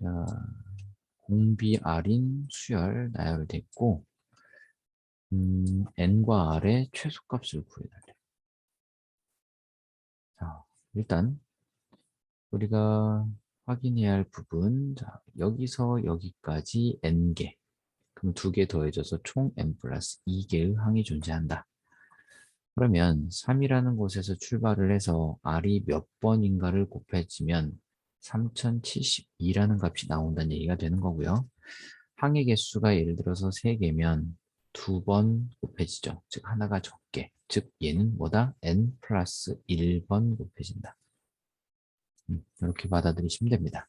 자, 공비 R인 수열 나열됐고 음, n과 r의 최소값을 구해달래. 자, 일단 우리가 확인해야 할 부분 자, 여기서 여기까지 n개 그럼 두 개 더해져서 총 n 플러스 2개의 항이 존재한다. 그러면 3이라는 곳에서 출발을 해서 r이 몇 번인가를 곱해지면 3072라는 값이 나온다는 얘기가 되는 거고요. 항의 개수가 예를 들어서 3개면 두 번 곱해지죠. 즉 하나가 적게. 즉 얘는 뭐다? n 플러스 1번 곱해진다. 음, 이렇게 받아들이시면 됩니다.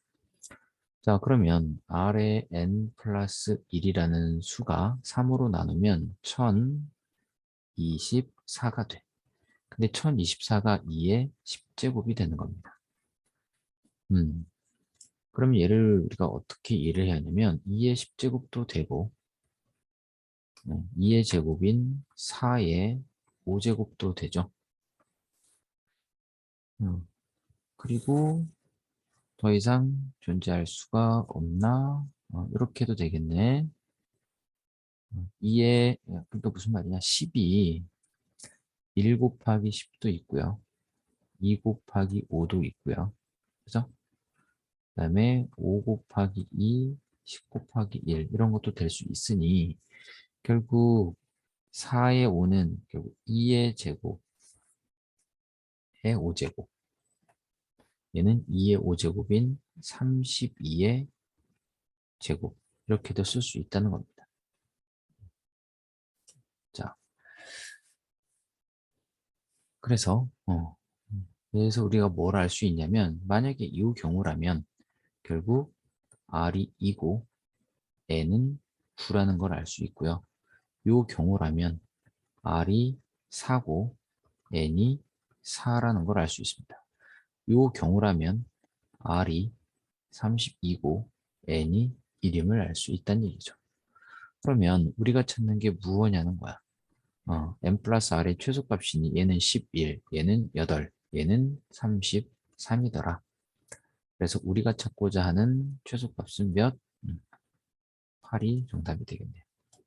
자 그러면 r의 n 플러스 1이라는 수가 3으로 나누면 1024가 돼. 근데 1024가 2의 10제곱이 되는 겁니다. 음, 그럼 얘를 우리가 어떻게 이해를 해야 하냐면 2의 10제곱도 되고 2의 제곱인 4의 5제곱도 되죠. 음, 그리고 더 이상 존재할 수가 없나? 어, 이렇게 해도 되겠네. 2의, 그러니까 무슨 말이냐. 10이 1 곱하기 10도 있고요. 2 곱하기 5도 있고요. 그죠? 그 다음에 5 곱하기 2, 10 곱하기 1 이런 것도 될 수 있으니 결국 4의 5는 결국 2의 제곱의 5제곱. 얘는 2의 5제곱인 32의 제곱. 이렇게도 쓸 수 있다는 겁니다. 자, 그래서 어, 그래서 우리가 뭘 알 수 있냐면 만약에 이 경우라면 결국 R이 2고 N은 9라는 걸 알 수 있고요. 이 경우라면 R이 4고 N이 4라는 걸 알 수 있습니다. 이 경우라면 R이 32고 N이 1임을 알 수 있다는 얘기죠. 그러면 우리가 찾는 게 무엇냐는 거야. 어, n 플러스 r의 최소값이니 얘는 11, 얘는 8, 얘는 33이더라. 그래서 우리가 찾고자 하는 최소값은 몇? 8이 음, 정답이 되겠네요.